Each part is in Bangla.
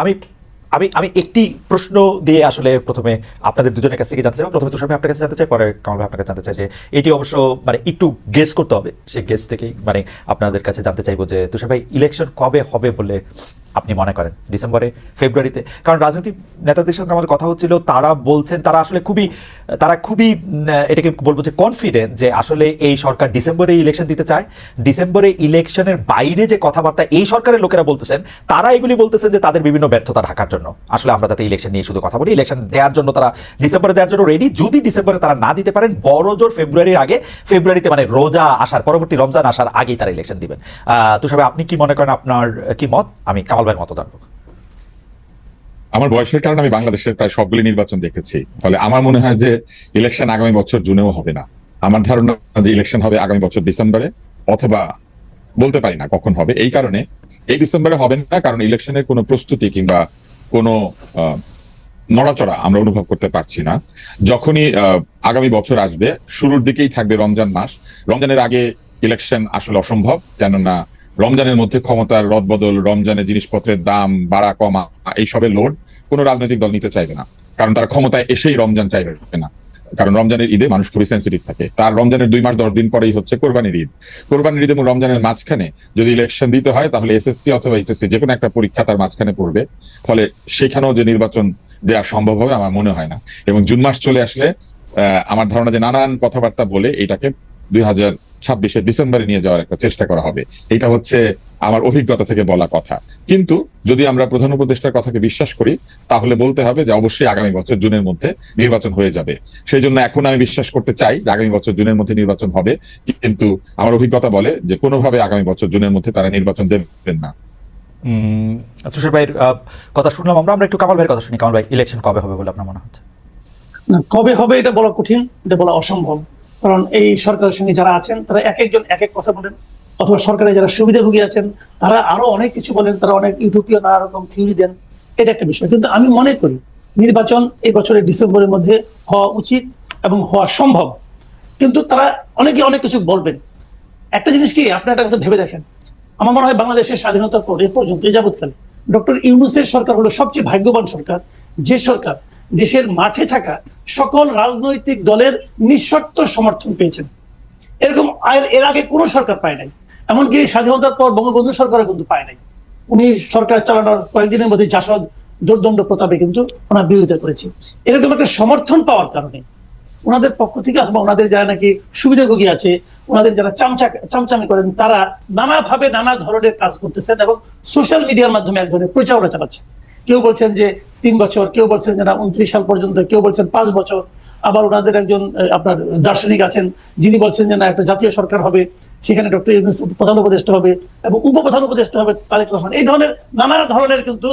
আমি আমি আমি একটি প্রশ্ন দিয়ে আসলে প্রথমে আপনাদের দুজনের কাছ থেকে জানতে চাই প্রথমে তুষার ভাই আপনার কাছে জানতে চাই পরে কামাল ভাই আপনার কাছে জানতে চাই যে এটি অবশ্য মানে একটু গেস করতে হবে। সেই গেস থেকে মানে আপনাদের কাছে জানতে চাইব যে তুষার ভাই ইলেকশন কবে হবে বলে আপনি মনে করেন ডিসেম্বরে ফেব্রুয়ারিতে। কারণ রাজনৈতিক নেতাদের সঙ্গে আমার কথা হচ্ছিল তারা বলছেন তারা আসলে খুবই তারা খুবই এটাকে বলব যে কনফিডেন্ট যে আসলে এই সরকার ডিসেম্বরে ইলেকশন দিতে চায়। ডিসেম্বরে ইলেকশনের বাইরে যে কথাবার্তা এই সরকারের লোকেরা বলতেছেন তারা এগুলি বলতেছেন যে তাদের বিভিন্ন ব্যর্থতা ঢাকার জন্য। আসলে আমরা তাতে ইলেকশন নিয়ে শুধু কথা বলি ইলেকশন দেওয়ার জন্য তারা ডিসেম্বরে দেওয়ার জন্য রেডি যদি ডিসেম্বরে তারা না দিতে পারেন বড় জোর ফেব্রুয়ারির আগে ফেব্রুয়ারিতে মানে রোজা আসার পরবর্তী রমজান আসার আগেই তারা ইলেকশন দিবেন। আহ, তুষার আপনি কি মনে করেন আপনার কি মত? আমি কামাল ভাইয়ের মতো আমার বয়সের কারণে আমি বাংলাদেশের প্রায় সবগুলি নির্বাচন দেখেছি। ফলে আমার মনে হয় যে ইলেকশন আগামী বছর জুনেও হবে না। আমার ধারণা যে ইলেকশন হবে আগামী বছর ডিসেম্বরে, অথবা বলতে পারি না কখন হবে। এই কারণে এই ডিসেম্বরে হবে না, কারণ ইলেকশনের কোনো প্রস্তুতি কিংবা কোনো নড়াচড়া আমরা অনুভব করতে পারছি না। যখনই আগামী বছর আসবে, শুরুর দিকেই থাকবে রমজান মাস। রমজানের আগে ইলেকশন আসলে অসম্ভব, কেননা রমজানের মধ্যে ক্ষমতার রদবদল, রমজানের জিনিসপত্রের দাম বাড়া, কমা, এইসবের লোড কোনো রাজনৈতিক দল নিতে চাইবে না। কারণ তারা ক্ষমতায় এসেই রমজান চাইবে না। কারণ রমজানের ঈদে মানুষ খুবই সেন্সিটিভ থাকে। তার রমজানের দুই মাস, দশ দিন পরেই হচ্ছে কোরবানির ঈদ। কোরবানির ঈদ এবং রমজানের মাঝখানে যদি ইলেকশন দিতে হয়, তাহলে এসএসসি অথবা এইচএসসি যে কোনো একটা পরীক্ষা তার মাঝখানে পড়বে। ফলে সেখানেও যে নির্বাচন দেওয়া সম্ভব হবে আমার মনে হয় না। এবং জুন মাস চলে আসলে আমার ধারণা যে নানান কথাবার্তা বলে এটাকে দুই হাজার ছাব্বিশে ডিসেম্বরে নিয়ে যাওয়ার একটা চেষ্টা করা হবে। এটা হচ্ছে আমার অভিজ্ঞতা থেকে বলা কথা। কিন্তু যদি আমরা প্রধান উপদেষ্টার কথাকে বিশ্বাস করি তাহলে বলতে হবে যে অবশ্যই আগামী বছর জুনের মধ্যে নির্বাচন হয়ে যাবে। সেই জন্য এখন আমি বিশ্বাস করতে চাই যে আগামী বছর জুনের মধ্যে নির্বাচন হবে। কিন্তু আমার অভিজ্ঞতা বলে যে কোনোভাবে আগামী বছর জুনের মধ্যে তারা নির্বাচন দেবেন না। উম, তুষার ভাইয়ের আহ, কথা শুনলাম। আমরা আমরা একটু কামাল ভাইয়ের কথা শুনি। কামাল ভাই ইলেকশন কবে হবে বলে আপনার মনে হচ্ছে? না কবে হবে এটা বলা কঠিন এটা বলা অসম্ভব। কারণ এই সরকারের সঙ্গে যারা আছেন, তারা এক একজন এক এক কথা বলেন। অথবা সরকারে যারা সুবিধাভোগী আছেন, তারা আরও অনেক কিছু বলেন, তারা অনেক ইউটোপীয় নানা রকম থিওরি দেন। এটা একটা বিষয়। কিন্তু আমি মনে করি, নির্বাচন এই বছরের ডিসেম্বরের মধ্যে হওয়া উচিত এবং হওয়া সম্ভব। কিন্তু তারা অনেকে অনেক কিছু বলবেন। একটা জিনিস কি, আপনি একটা কথা ভেবে দেখেন। আমার মনে হয় বাংলাদেশের স্বাধীনতার পর এ পর্যন্ত যাবৎকালে, ডক্টর ইউনুসের সরকার হলো সবচেয়ে ভাগ্যবান সরকার। যে সরকার দেশের মাঠে থাকা সকল রাজনৈতিক দলের নিঃশর্ত সমর্থন পেয়েছেন। এরকম এর আগে কোনো সরকার পায় নাই। এমনকি স্বাধীনতার পর বঙ্গবন্ধু সরকারও কিন্তু পায় নাই। উনি সরকার চালানোর কয়েকদিনের মধ্যে জাসদ দুর্দণ্ড প্রতাপে কিন্তু ওনার বিরোধিতা করেছে। এরকম একটা সমর্থন পাওয়ার কারণে ওনাদের পক্ষ থেকে অথবা ওনাদের যারা নাকি সুবিধাভোগী আছে, ওনাদের যারা চামচা, চামচামি করেন, তারা নানাভাবে নানা ধরনের কাজ করতেছেন এবং সোশ্যাল মিডিয়ার মাধ্যমে এক ধরনের প্রচারণা চালাচ্ছেন। কেউ বলছেন যে তিন বছর, কেউ বলছেন যে না, উনত্রিশ সাল পর্যন্ত, কেউ বলছেন পাঁচ বছর। আবার ওনাদের একজন আপনার দার্শনিক আছেন, যিনি বলছেন যে না, একটা জাতীয় সরকার হবে, সেখানে ডক্টর ইউনুস প্রধান উপদেষ্টা হবে এবং উপপ্রধান উপদেষ্টা হবে তারেক রহমান। এই ধরনের নানা ধরনের কিন্তু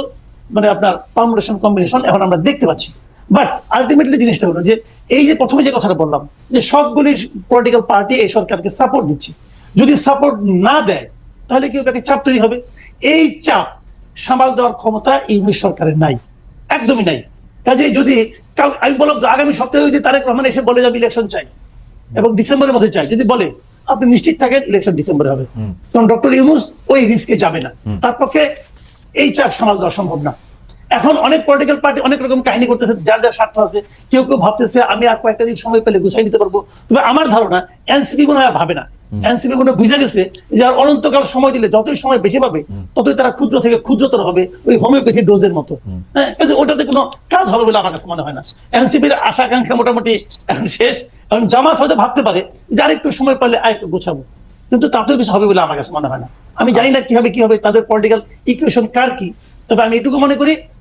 মানে আপনার পারমুটেশন কম্বিনেশন এখন আমরা দেখতে পাচ্ছি। বাট আলটিমেটলি জিনিসটা হলো যে, এই যে প্রথমে যে কথাটা বললাম, যে সবগুলি পলিটিক্যাল পার্টি এই সরকারকে সাপোর্ট দিচ্ছে। যদি সাপোর্ট না দেয়, তাহলে কি ওটাকে চাপ তৈরি হবে? এই চাপ সামাল দেওয়ার ক্ষমতা ইউনিশ সরকারের নাই। একদমই নাই। কাজেই যদি আমি বললাম যে আগামী সপ্তাহে যদি তারেক রহমান এসে বলে আমি ইলেকশন চাই এবং ডিসেম্বরের মধ্যে চাই যদি বলে আপনি নিশ্চিত থাকেন ইলেকশন ডিসেম্বরে হবে। কারণ ডক্টর ইউমুস ওই রিস্কে যাবে না। তার পক্ষে এই চাপ সামাল দেওয়া সম্ভব না। এখন অনেক পলিটিক্যাল পার্টি অনেক রকম কাহিনী করতেছে যার যার স্বার্থ আছে কেউ কেউ ভাবতেছে আমি আর কয়েকটা দিন সময় পেলে গুছাই নিতে পারব। তবে আমার ধারণা এনসিপি হয় আর ভাবে না। এনসিপি হয় বুঝে গেছে যে আর অনন্তকাল সময় দিলে যতই সময় বেশি পাবে ততই তারা ক্ষুদ্র থেকে ক্ষুদ্রতর হবে ওই হোমিওপ্যাথি ডোজের মতো। হ্যাঁ ওটাতে কোনো কাজ হবে বলে আমার কাছে মনে হয় না। এনসিপির আশা আকাঙ্ক্ষা মোটামুটি এখন শেষ। এখন জামাত হয়তো ভাবতে পারে যে আর একটু সময় পারলে আর একটু গোছাবো। কিন্তু তাতেও কিছু হবে বলে আমার কাছে মনে হয় না। আমি জানি না কি হবে কি হবে তাদের পলিটিক্যাল ইকুয়েশন কার কি? তবে আমি এটুকু মনে করি